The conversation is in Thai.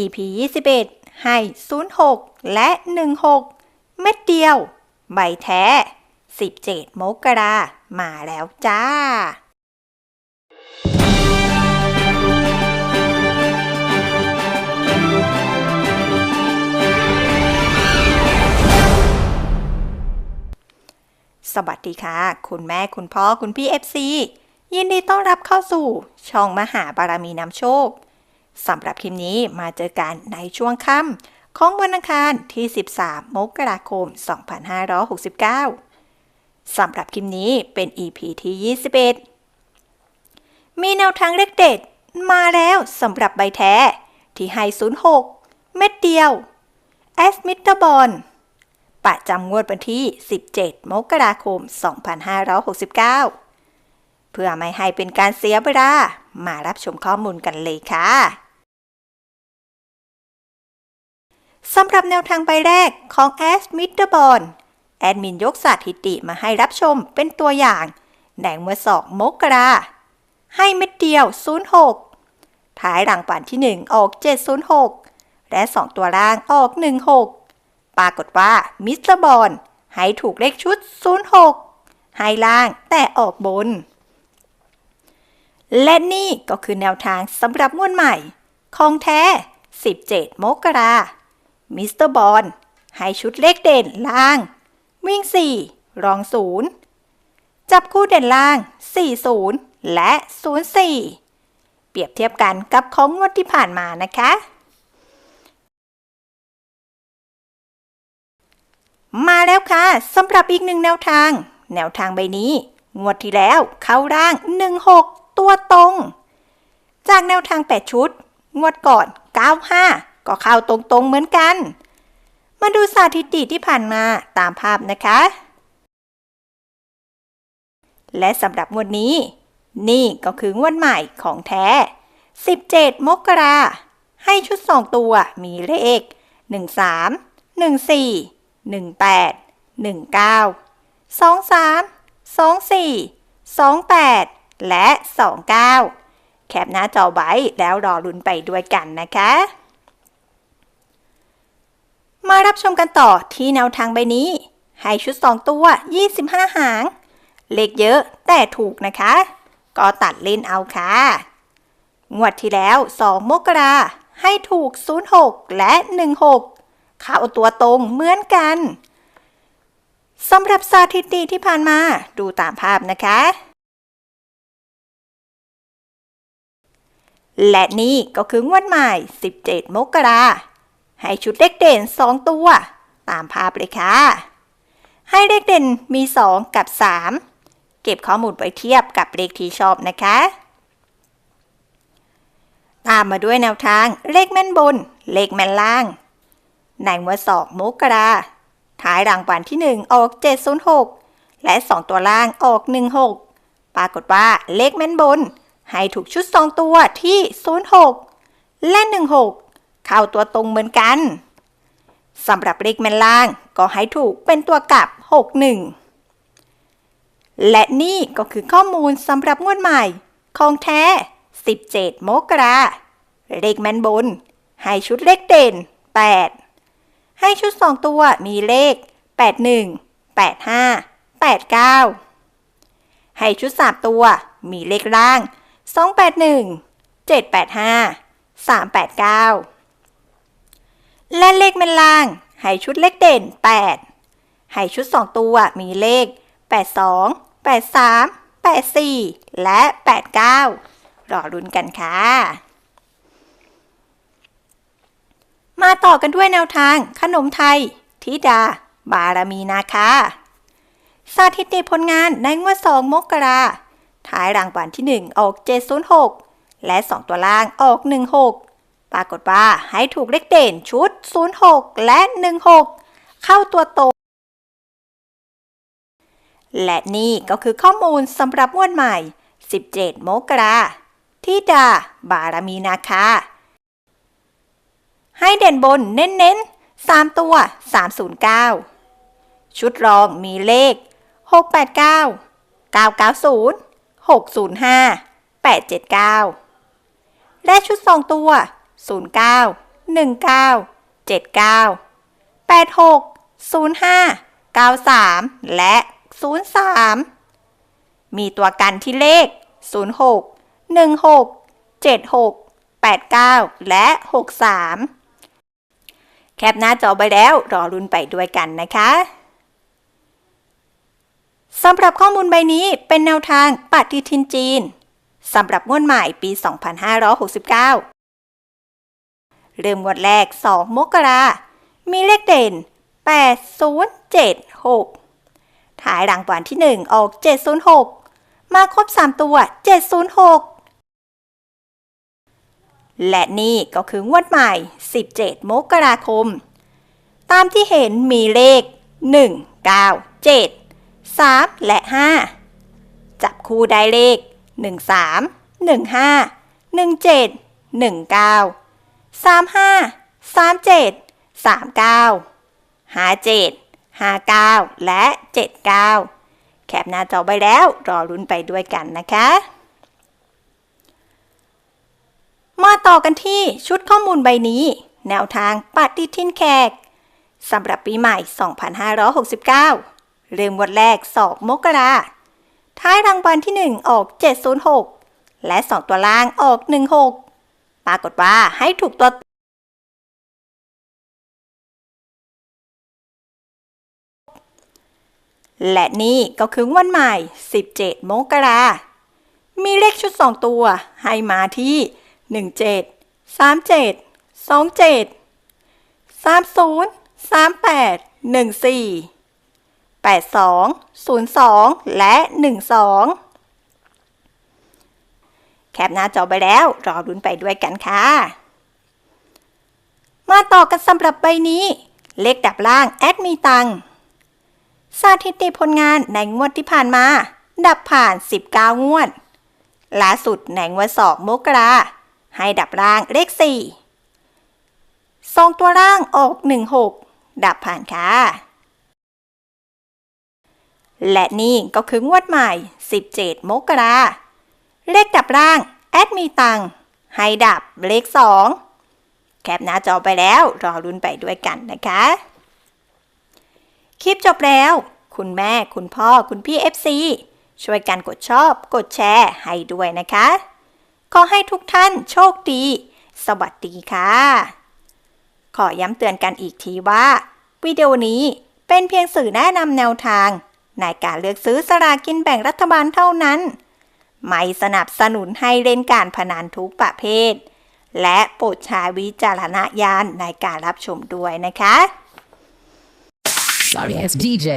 EP 21 ให้ 06 และ 16 เม็ดเดียว ใบแท้ 17 มกรามาแล้วจ้าสวัสดีค่ะ คุณแม่คุณพ่อ คุณพี่ FC ยินดีต้อนรับเข้าสู่ ช่องมหาบารมีนำโชค สำหรับคลิปนี้มาเจอกันในช่วงค่ำของวันอังคารที่ 13 มกราคม 2569 สำหรับคลิปนี้เป็น EP ที่ 21 มีแนวทางเลขเด็ดมาแล้วสำหรับใบแท้ ที่ให้ 06 เม็ดเดียวแอสมิตบอลประจำงวดวันที่ 17 มกราคม 2569 เพื่อไม่ให้เป็นการเสียเวลา มารับชมข้อมูลกันเลยค่ะ สำหรับแนวทางใบแรกของแอสมิเตอร์บอลแอดมินยกสถิติมาให้รับชมเป็นตัวอย่างแดงเมื่อสองมกรา ให้เม็ดเดียว 06 ท้ายหลังปันที่ 1 ออก 706 และ 2 ตัวล่างออก 16 ปรากฏว่ามิสเตอร์บอลให้ถูกเลขชุด 06 ให้ล่างแต่ออกบน และนี่ก็คือแนวทางสำหรับงวดใหม่ ของแท้ 17 มกรามิ มิสเตอร์บอลให้ชุดเลขเด่นล่าง วิ่ง 4 รอง 0 จับคู่เด่นล่าง 40 และ 04 เปรียบเทียบกันกับของงวดที่ผ่านมานะคะ มาแล้วค่ะสำหรับอีกหนึ่งแนวทาง แนวทางใบนี้ งวดที่แล้วเข้าร่าง 16 ตัวตรง จากแนวทาง 8 ชุด งวดก่อน 95 ก็เข้าตรงๆเหมือนกัน มาดูสถิติที่ผ่านมาตามภาพนะคะ และสำหรับงวดนี้ นี่ก็คืองวดใหม่ของแท้ 17 มกราให้ชุด 2 ตัวมีเลข 13 14 18 19 23 24 28 และ 29 แคปหน้าจอไว้แล้วรอลุ้นไปด้วยกันนะคะ มารับชมกันต่อที่แนวทางใบนี้ ให้ชุด 2 ตัว 25 หาง เลขเยอะแต่ถูกนะคะ ก็ตัดเล่นเอาค่ะ งวดที่แล้ว 2 มกราให้ถูก 06 และ 16 เข้าตัวตรงเหมือนกันสำหรับสถิติที่ผ่านมาดูตามภาพนะคะ และนี่ก็คืองวดใหม่ 17 มกรา ให้ชุดเลขเด่น 2 ตัว ตามภาพเลยค่ะ ให้เลขเด่นมี 2 กับ 3 เก็บข้อมูลไปเทียบกับเลขที่ชอบนะคะ ตามมาด้วยแนวทางเลขแม่นบน เลขแม่นล่าง ในงวด2มกราท้ายรางวัลที่ 1 ออก 706 และ 2 ตัวล่างออก 16 ปรากฏว่าเลขแม่นบน ให้ถูกชุด 2 ตัวที่ 06 และ 16 เข้าตัวตรงเหมือนกันสำหรับเลขแม่นล่างก็ให้ถูกเป็นตัวกลับ 61 และนี่ก็คือข้อมูลสำหรับงวดใหม่ ของแท้ 17 มกราเลขแม่นบน ให้ชุดเลขเด่น 8 ให้ชุด 2 ตัวมีเลข 81 85 89 ให้ชุด 3 ตัวมีเลขล่าง 281 785 389 และเลขแม่นล่าง ให้ชุดเลขเด่น 8 ให้ชุด 2 ตัวมีเลข 82 83 84 และ 89 รอรุนกันค่ะ มาต่อกันด้วยแนวทางขนมไทยธิดา บารมีนาคาสถิติผลงานในงวด2มกราท้ายรางวัลที่ 1 ออก 706 และ 2 ตัวล่างออก 16 ปรากฏว่าให้ถูกเลขเด่นชุด 06 และ 16 เข้าตัวโต และนี่ก็คือข้อมูลสำหรับงวดใหม่ 17 มกราธิดา บารมีนาคา ให้เด่นบนเน้นๆ 3 ตัว 309 ชุดรองมีเลข 689 990 605 879 และชุด 2 ตัว 09 19 79 86 05 93 และ 03 มีตัวกันที่เลข 06 16 76 89 และ 63 แคปหน้าจอไปแล้วรอรุ่นไปด้วยกันนะคะสำหรับข้อมูลใบนี้เป็นแนวทางปฏิทินจีนสำหรับงวดใหม่ปี 2569 เริ่มงวดแรก 2 มกรา มีเลขเด่น 8076 ถ่ายรางวัลที่ 1 ออก 706 มาครบ 3 ตัว 706 และนี่ก็คืองวดใหม่ 17 มกราคม ตามที่เห็นมีเลข 1 9 7 3 และ 5 จับคู่ได้เลข 13 15 17 19 35 37 39 57 59 และ 79 แคปหน้าจอไปแล้วรอรุ้นไปด้วยกันนะคะ มาต่อกันที่ชุดข้อมูลใบนี้ แนวทางปฏิทินแขกสำหรับปีใหม่ 2569 เริ่มวันแรก 2 มกราท้ายรางวัลที่ 1 ออก 706 และ 2 ตัวล่างออก 16 ปรากฏว่าให้ถูกตัวและนี่ก็คือวันใหม่ 17 มกรามีเลขชุด 2 ตัว ให้มาที่ 17 37 27 30 38 14 82 02 และ 12 แคปหน้าจอไปแล้ว รอรุ้นไปด้วยกันค่ะ มาต่อกันสำหรับใบนี้ เลขดับล่างแอดมีตังสถิติผลงานในงวดที่ผ่านมา ดับผ่าน 19 งวดล่าสุดในงวดสองมกราให้ดับล่างเลข4สองตัวล่างออก 16 ดับผ่านค่ะและนี่ก็คืองวดใหม่ 17 มกรา เลขดับล่าง แอดมีตังให้ดับเลข 2 แคปหน้าจอไปแล้ว รอรุ้นไปด้วยกันนะคะ คลิปจบแล้ว คุณแม่คุณพ่อคุณพี่ FC ช่วยกันกดชอบ กดแชร์ให้ด้วยนะคะ ขอให้ทุกท่านโชคดี สวัสดีค่ะ ขอย้ำเตือนกันอีกทีว่า วิดีโอนี้เป็นเพียงสื่อแนะนำแนวทาง ในการเลือกซื้อสลากินแบ่งรัฐบาลเท่านั้น ไม่สนับสนุนให้เล่นการพนันทุกประเภท และโปรดใช้วิจารณญาณในการรับชมด้วยนะคะ Sorry, it's DJ.